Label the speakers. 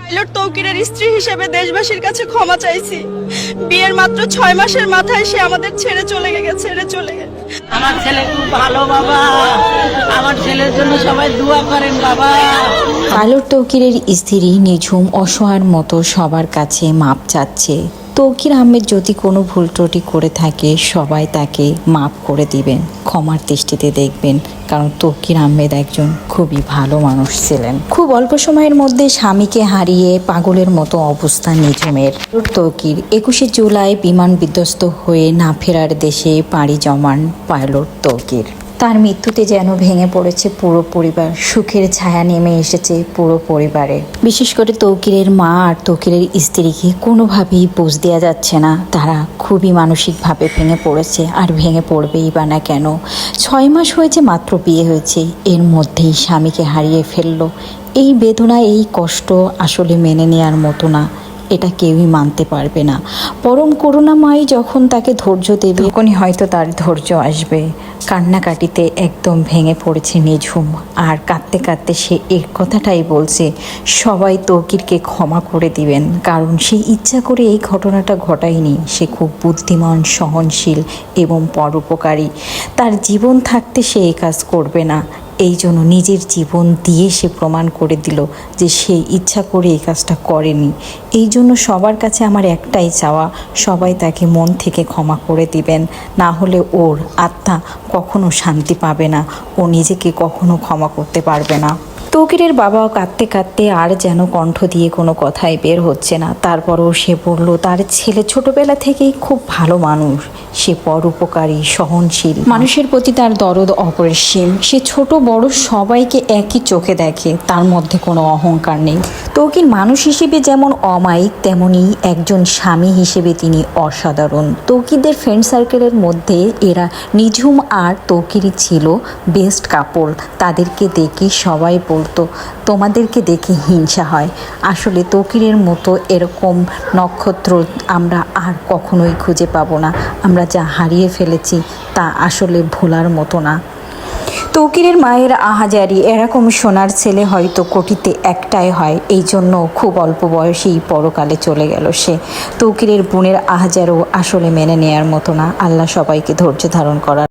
Speaker 1: Pilot তৌকিরের স্ত্রী হিসেবে দেশবাসীর কাছে ক্ষমা চাইছি। বিয়ের মাত্র ছয় মাসের মাথায় সে আমাদের ছেড়ে চলে গেছে ছেড়ে চলে গেছে।
Speaker 2: আমার ছেলে খুব ভালো বাবা। আমার ছেলের জন্য সবাই দোয়া করেন বাবা।
Speaker 3: পাইলট তৌকিরের স্ত্রী নিঝুম অসহায়ের মতো সবার কাছে মাপ চাচ্ছে। তৌকির আহমেদ যদি কোনো ভুল ত্রুটি করে থাকে, সবাই তাকে মাপ করে দিবেন, ক্ষমার দৃষ্টিতে দেখবেন, কারণ তৌকির আহমেদ একজন খুবই ভালো মানুষ ছিলেন। খুব অল্প সময়ের মধ্যে স্বামীকে হারিয়ে পাগলের মতো অবস্থা নিঝুমের তৌকির একুশে জুলাই বিমান বিধ্বস্ত হয়ে না ফেরার দেশে পাড়ি জমান পাইলট তৌকির। তার মৃত্যুতে যেন ভেঙে পড়েছে পুরো পরিবার। সুখের ছায়া নেমে এসেছে পুরো পরিবারে। বিশেষ করে তৌকিরের মা আর তৌকিরের স্ত্রীকে কোনোভাবেই বুঝ দেওয়া যাচ্ছে না। তারা খুবই মানসিকভাবে ভেঙে পড়েছে। আর ভেঙে পড়বেই বা না কেন? ছয় মাস হয়েছে মাত্র বিয়ে হয়েছে। এর মধ্যেই স্বামীকে হারিয়ে ফেলল। এই বেদনা, এই কষ্ট আসলে মেনে নেওয়ার মতো না। এটা কেউই মানতে পারবে না। পরম করুণাময় যখন তাকে ধৈর্য দেবে, তখনই হয়তো তার ধৈর্য আসবে। কান্নাকাটিতে একদম ভেঙে পড়েছে নিঝুম আর কাঁদতে কাঁদতে সে এর কথাটাই বলছে, সবাই তৌকিরকে ক্ষমা করে দিবেন, কারণ সে ইচ্ছা করে এই ঘটনাটা ঘটায়নি। সে খুব বুদ্ধিমান, সহনশীল এবং পরোপকারী। তার জীবন থাকতে সে এই কাজ করবে না। এই জন্য নিজের জীবন দিয়ে সে প্রমাণ করে দিল যে সে ইচ্ছা করে এই কাজটা করেনি। এই জন্য সবার কাছে আমার একটাই চাওয়া, সবাই তাকে মন থেকে ক্ষমা করে দিবেন। না হলে ওর আত্মা কখনো শান্তি পাবে না। ও নিজেকে কখনো ক্ষমা করতে পারবে না। তৌকিরের বাবা কাঁদতে কাঁদতে আর যেন কণ্ঠ দিয়ে কোনো কথাই বের হচ্ছে না। তারপরও সে বলল, তার ছেলে ছোটবেলা থেকেই খুব ভালো মানুষ। সে পর উপকারী সহনশীল। মানুষের প্রতি তার দরদ অপরিসীম। সে ছোট, বড়, সবাইকে একই চোখে দেখে। তার মধ্যে কোনো অহংকার নেই। তৌকির মানুষ হিসেবে যেমন অমায়িক তেমনি একজন স্বামী হিসেবে তিনি অসাধারণ। তৌকিদের ফ্রেন্ড সার্কেলের মধ্যে এরা নিঝুম আর তৌকিরই ছিল বেস্ট কাপড় তাদেরকে দেখে সবাই বলতো, তোমাদেরকে দেখে হিংসা হয়। আসলে তৌকিরের মতো এরকম নক্ষত্র আমরা আর কখনোই খুঁজে পাবো না। আমরা যা হারিয়ে ফেলেছি তা আসলে ভোলার মতো না। তৌকিরের মায়ের আহাজারি, এরকম সোনার ছেলে হয়তো কোটিতে একটাই হয়। এই জন্য খুব অল্প বয়সেই পরকালে চলে গেল সে। তকিরের বোনের আহাজারও আসলে মেনে নেয়ার মতো না। আল্লাহ সবাইকে ধৈর্য ধারণ করার